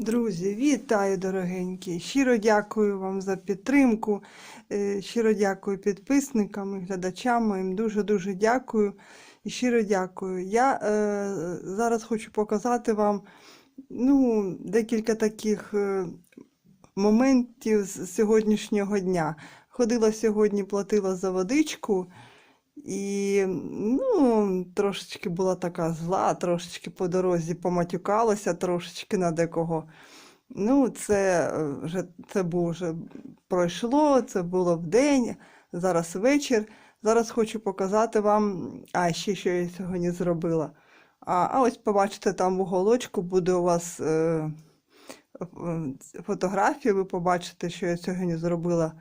Друзі, вітаю, дорогенькі! Щиро дякую вам за підтримку. е, Щиро дякую підписникам і глядачам моїм. Дуже-дуже дякую. І щиро дякую. Я е, зараз хочу показати вам ну, декілька таких е, моментів з сьогоднішнього дня. Ходила сьогодні, платила за водичку. І ну, трошечки була така зла, трошечки по дорозі поматюкалася, трошечки на декого. Ну, це е, вже це було вже пройшло, це було вдень, зараз вечір. Зараз хочу показати вам, а ще що я сьогодні зробила. А, а ось побачите, там в уголочку буде у вас е, е, фотографія, ви побачите, що я сьогодні зробила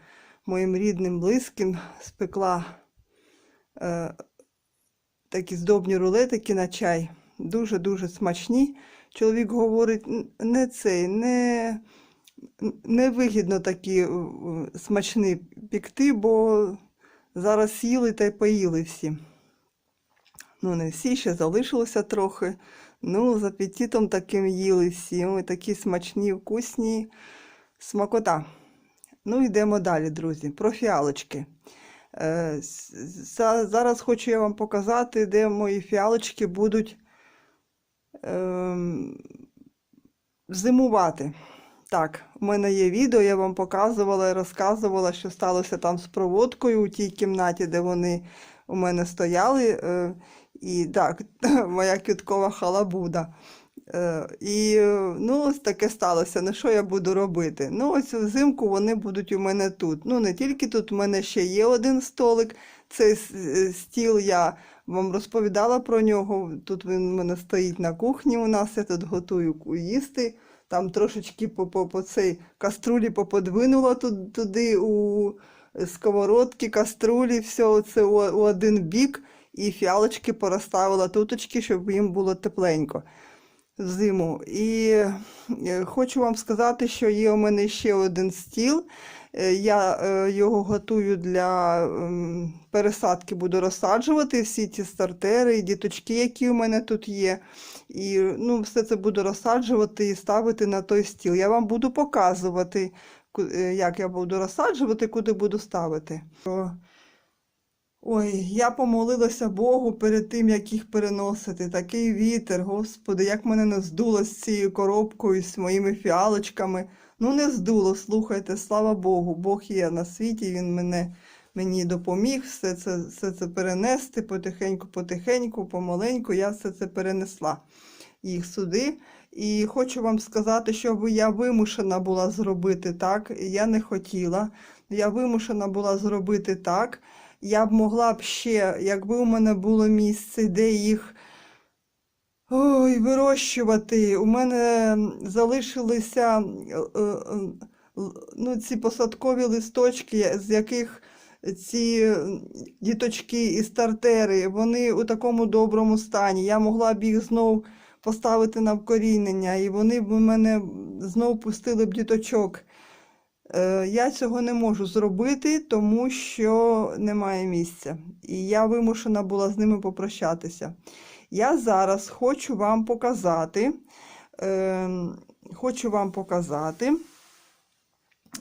моїм рідним, близьким, спекла такі здобні рулетики на чай. Дуже-дуже смачні. Чоловік говорить, «Н- не цей, не, не вигідно такі е, е, смачні пікти, бо зараз їли та й поїли всі. Ну, не всі, ще залишилося трохи. Ну, з апетитом таким їли всі. Ой, такі смачні, вкусні. Смакота. Ну, йдемо далі, друзі. Про фіалочки. Е, Зараз хочу я вам показати, де мої фіалочки будуть ем, зимувати. Так, у мене є відео, я вам показувала і розказувала, що сталося там з проводкою у тій кімнаті, де вони у мене стояли. Е, і так, моя квіткова халабуда. Е, і е, ну, ось таке сталося. Ну, що я буду робити? Ну, ось взимку вони будуть у мене тут. Ну, не тільки тут, у мене ще є один столик. Цей е, стіл я вам розповідала про нього. Тут він у мене стоїть на кухні у нас, я тут готую їсти. Там трошечки по, по, каструлі поподвинула туди у сковородки, каструлі, все це у, один бік, і фіалочки порозставила туточки, щоб їм було тепленько зиму. І е, хочу вам сказати, що є у мене ще один стіл. Е, Я е, його готую для пересадки, буду розсаджувати всі ці стартери і діточки, які у мене тут є. І ну, все це буду розсаджувати і ставити на той стіл. Я вам буду показувати, як я буду розсаджувати, куди буду ставити. Ой, я помолилася Богу перед тим, як їх переносити. Такий вітер, Господи, як мене не здуло з цією коробкою, з моїми фіалочками. Ну, не здуло, слухайте, слава Богу. Бог є на світі, Він мене, мені допоміг все це, все це перенести потихеньку, потихеньку, помаленьку. Я все це перенесла їх сюди. І хочу вам сказати, що я вимушена була зробити так. Я не хотіла. Я вимушена була зробити так. Я б могла б ще, якби у мене було місце, де їх ой, вирощувати. У мене залишилися е, е, л- ну, ці посадкові листочки, з яких ці діточки і стартери, вони у такому доброму стані. Я могла б їх знов поставити на вкорінення, і вони б у мене знов пустили б діточок. Е, Я цього не можу зробити, тому що немає місця. І я вимушена була з ними попрощатися. Я зараз хочу вам показати, ем, хочу вам показати.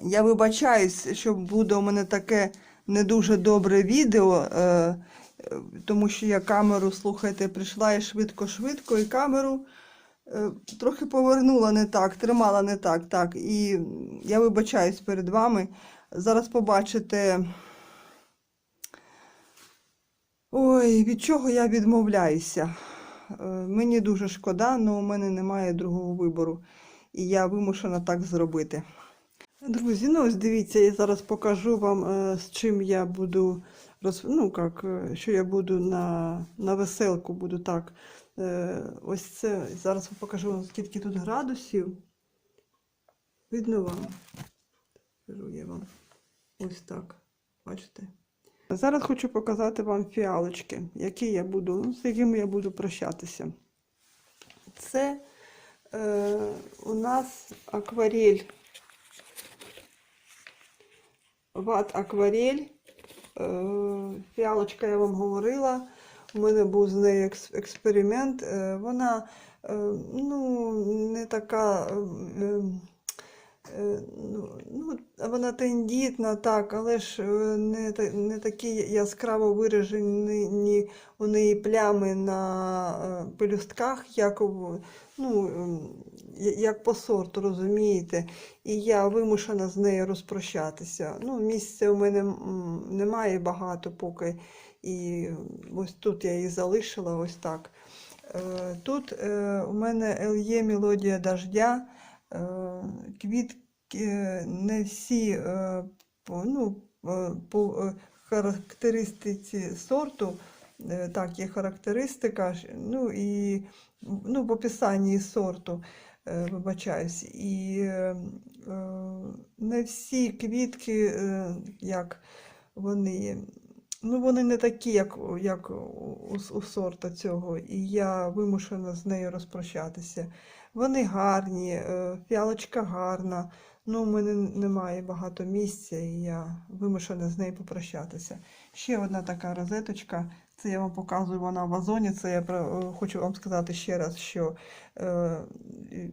Я вибачаюсь, що буде у мене таке не дуже добре відео, е, е, тому що я камеру, слухайте, прийшла і швидко-швидко, і камеру е, трохи повернула не так, тримала не так, так. І я вибачаюсь перед вами. Зараз побачите. Ой, від чого я відмовляюся. Е, Мені дуже шкода, але у мене немає другого вибору. І я вимушена так зробити. Друзі, ну ось дивіться, я зараз покажу вам, е, з чим я буду роз... ну, як, е, що я буду на, на веселку буду так. Е, Ось це зараз покажу скільки тут градусів. Видно вам? Кажу я вам. Ось так. Бачите? Зараз хочу показати вам фіалочки, які я буду, ну, з якими я буду прощатися. Це е, у нас акварель. Ват акварель. Е, Фіалочка, я вам говорила. У мене був з нею експеримент. Е, Вона е, ну, не така. е, ну, ну, вона тендітна, так, але ж не, не такі яскраво виражені у неї плями на пелюстках, як, ну, як по сорту, розумієте? І я вимушена з нею розпрощатися. Ну, місця у мене немає багато поки. І ось тут я її залишила ось так. Е, Тут е, у мене LE мелодія дождя. Е, Квітки не всі ну, по характеристиці сорту. Так, є характеристика, ну і ну, в описанні сорту, вибачаюсь. І не всі квітки, як вони, ну вони не такі, як, як у, у сорта цього, і я вимушена з нею розпрощатися. Вони гарні, е, фіалочка гарна. Ну, у мене немає багато місця, і я вимушена з нею попрощатися. Ще одна така розеточка. Це я вам показую, вона в вазоні. Це я е, хочу вам сказати ще раз, що е, е,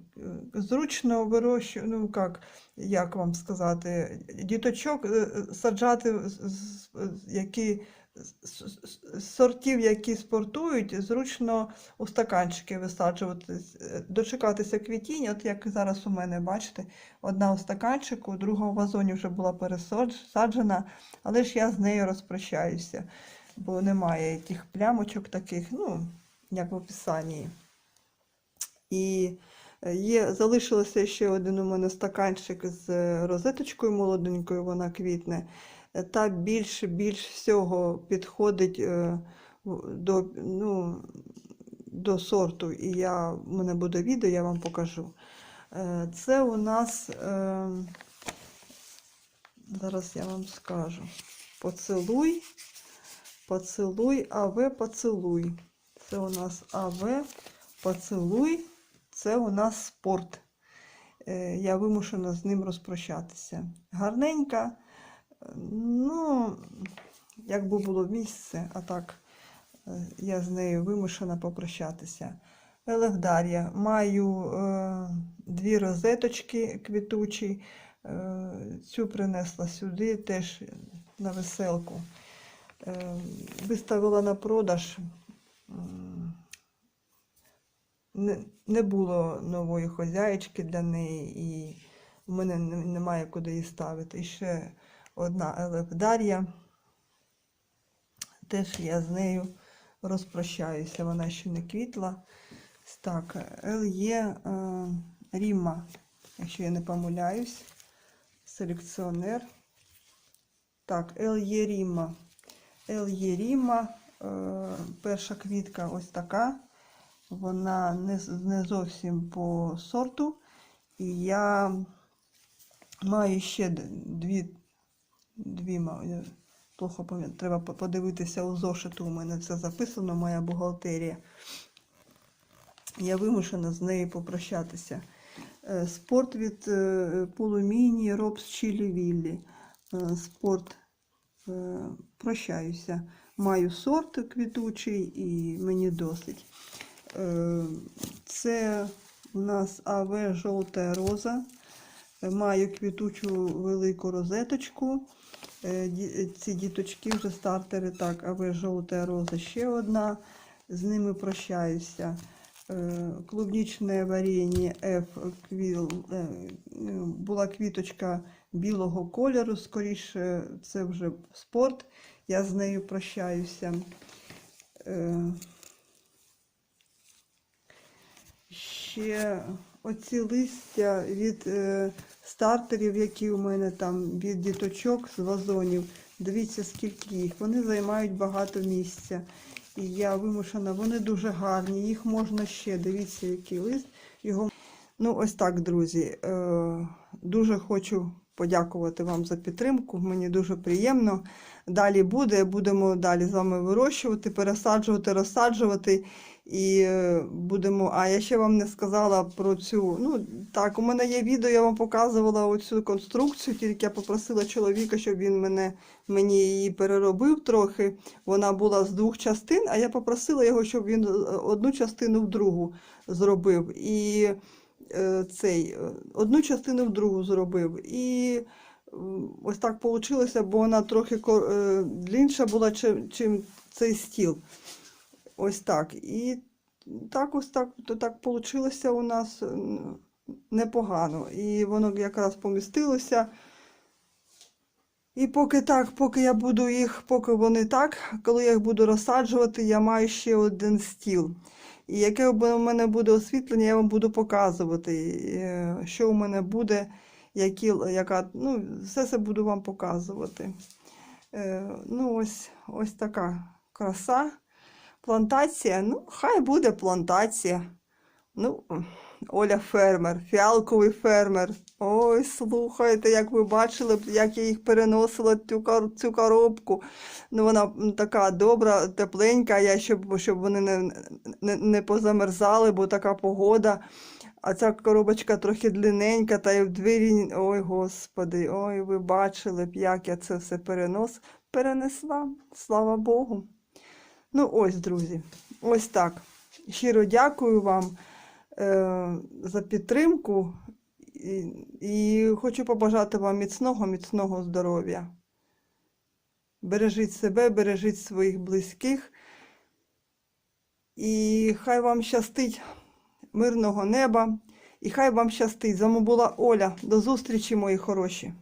зручно вирощую, ну як, як вам сказати, діточок е, саджати, які сортів, які спортують, зручно у стаканчики висаджувати, дочекатися квітінь, от як зараз у мене, бачите, одна у стаканчику, друга у вазоні вже була пересаджена, але ж я з нею розпрощаюся, бо немає тих плямочок таких, ну, як в описанні. І е, є, залишилося ще один у мене стаканчик з е, розеточкою молоденькою, вона квітне. Е, Та більше, більш всього підходить до, ну, до сорту. І я, в мене буде відео, я вам покажу. Це у нас, зараз я вам скажу, поцілуй, поцілуй, АВ, поцілуй. Це у нас АВ, поцілуй, це у нас спорт. Е, Я вимушена з ним розпрощатися. Гарненька, е, ну, якби було місце, а так е, я з нею вимушена попрощатися. Елегдарія. Маю е, дві розеточки квітучі. Е, цю принесла сюди теж на веселку. Е, виставила на продаж. Не, було нової хозяєчки для неї, і в мене немає куди її ставити. І ще одна елефдарія. Теж я з нею розпрощаюся. Вона ще не квітла. Так, Л'є е, Ріма, якщо я не помиляюсь. Селекціонер. Так, Л'є Ріма. Л'є Ріма. Е, перша квітка ось така. Вона не, зовсім по сорту. І я маю ще дві, дві плохо пам'ятаю, треба подивитися у зошиту. У мене це записано, моя бухгалтерія. Я вимушена з нею попрощатися. Е, Спорт від е, Полуміні, Робс Чілі Віллі. Спорт. Е, Прощаюся. Маю сорт квітучий і мені досить. Е, Це у нас АВ жовта роза. Е, Маю квітучу велику розеточку. Ці діточки вже стартери. Так, АВ жовта роза ще одна. З ними прощаюся. Клубнічне варення F була квіточка білого кольору, скоріше, це вже спорт. Я з нею прощаюся. Е, Ще оці листя від е, стартерів, які у мене там від діточок з вазонів. Дивіться, скільки їх. Вони займають багато місця. І я вимушена, вони дуже гарні. Їх можна ще. Дивіться, який лист. Його... Ну, ось так, друзі. Е, дуже хочу подякувати вам за підтримку. Мені дуже приємно. Далі буде, будемо далі з вами вирощувати, пересаджувати, розсаджувати. І е, будемо. А я ще вам не сказала про цю. Ну, так, у мене є відео, я вам показувала оцю конструкцію, тільки я попросила чоловіка, щоб він мене, мені її переробив трохи. Вона була з двох частин, а я попросила його, щоб він е, одну частину в другу зробив. І цей, е, одну частину в другу зробив. І ось так вийшло, бо вона трохи е, длінша була, чим цей стіл. Ось так. І так ось так, то так вийшло у нас непогано. І воно якраз помістилося. І поки так, поки я буду їх, поки вони так, коли я їх буду розсаджувати, я маю ще один стіл. І яке у мене буде освітлення, я вам буду показувати, е, що у мене буде, які, яка, ну, все це буду вам показувати. Е, Ну, ось, ось така краса. Плантація, ну, хай буде плантація. Ну, Оля фермер, фіалковий фермер. Ой, слухайте, як ви бачили, як я їх переносила цю, цю коробку. Ну, вона така добра, тепленька, я щоб, щоб вони не, не, не позамерзали, бо така погода. А ця коробочка трохи длинненька, та й в двері. Ой, господи, ой, ви бачили б, як я це все перенос, перенесла. Слава Богу. Ну, ось, друзі, ось так. Щиро дякую вам за підтримку і, хочу побажати вам міцного, міцного здоров'я. Бережіть себе, бережіть своїх близьких. І хай вам щастить мирного неба. І хай вам щастить. З була Оля. До зустрічі, мої хороші.